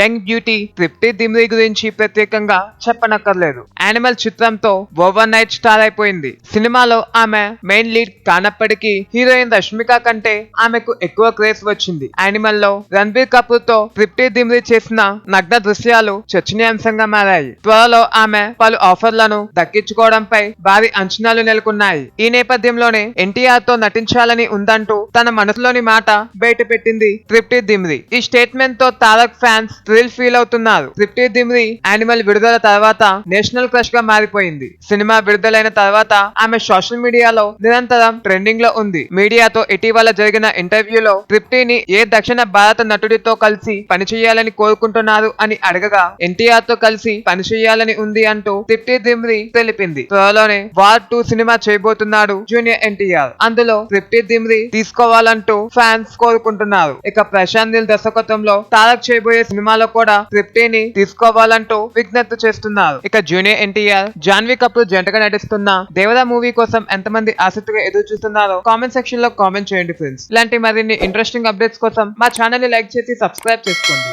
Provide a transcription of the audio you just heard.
Young beauty తృప్తి దిమ్రి గురించి ప్రత్యేకంగా చెప్పనక్కర్లేదు. యానిమల్ చిత్రంతో ఓవర్ నైట్ స్టార్ అయిపోయింది. సినిమాలో ఆమె మెయిన్ లీడ్ కానప్పటికీ హీరోయిన్ రష్మిక కంటే ఆమెకు ఎక్కువ క్రేజ్ వచ్చింది. యానిమల్లో రణబీర్ కపూర్తో తృప్తి దిమ్రి చేసిన నగ్న దృశ్యాలు చర్చనీయాంశంగా మారాయి. త్వరలో ఆమె పలు ఆఫర్లను దక్కించుకోవడంపై భారీ అంచనాలు నెలకొన్నాయి. ఈ నేపథ్యంలోనే ఎన్టీఆర్తో నటించాలని ఉందంటూ తన మనసులోని మాట బయట పెట్టింది తృప్తి దిమ్రి. ఈ స్టేట్మెంట్తో తారక్ ఫ్యాన్స్ థ్రిల్ ఫీల్ అవుతున్నారు తృప్తి దిమ్రి యానిమల్ విడుదల తర్వాత నేషనల్ క్రష్గా మారిపోయింది. సినిమా విడుదలైన తర్వాత ఆమె సోషల్ మీడియాలో నిరంతరం ట్రెండింగ్లో ఉంది. మీడియాతో ఇటీవల జరిగిన ఇంటర్వ్యూలో తృప్తిని ఏ దక్షిణ భారత నటుడితో కలిసి పనిచేయాలని కోరుకుంటున్నారు అని అడగగా ఎన్టీఆర్తో కలిసి పనిచేయాలని ఉంది అంటూ తృప్తి దిమ్రి తెలిపింది. త్వరలోనే వార్ టూ సినిమా చేయబోతున్నాడు జూనియర్ ఎన్టీఆర్. అందులో తృప్తి దిమ్రి తీసుకోవాలంటూ ఫ్యాన్స్ కోరుకుంటున్నారు. ఇక ప్రశాంత్ నీల్ దర్శకత్వంలో తారక్ చేయబోయే సినిమా సినిమాలో కూడా తృప్తిని తీసుకోవాలంటూ విజ్ఞప్తి చేస్తున్నారు. ఇక జూనియర్ ఎన్టీఆర్ జాన్వీ కపూర్ జంటగా నటిస్తున్న దేవదా మూవీ కోసం ఎంతమంది ఆసక్తిగా ఎదురు చూస్తున్నారో కామెంట్ సెక్షన్లో కామెంట్ చేయండి ఫ్రెండ్స్. ఇలాంటి మరిన్ని ఇంట్రెస్టింగ్ అప్డేట్స్ కోసం మా ఛానల్ని లైక్ చేసి సబ్స్క్రైబ్ చేసుకోండి.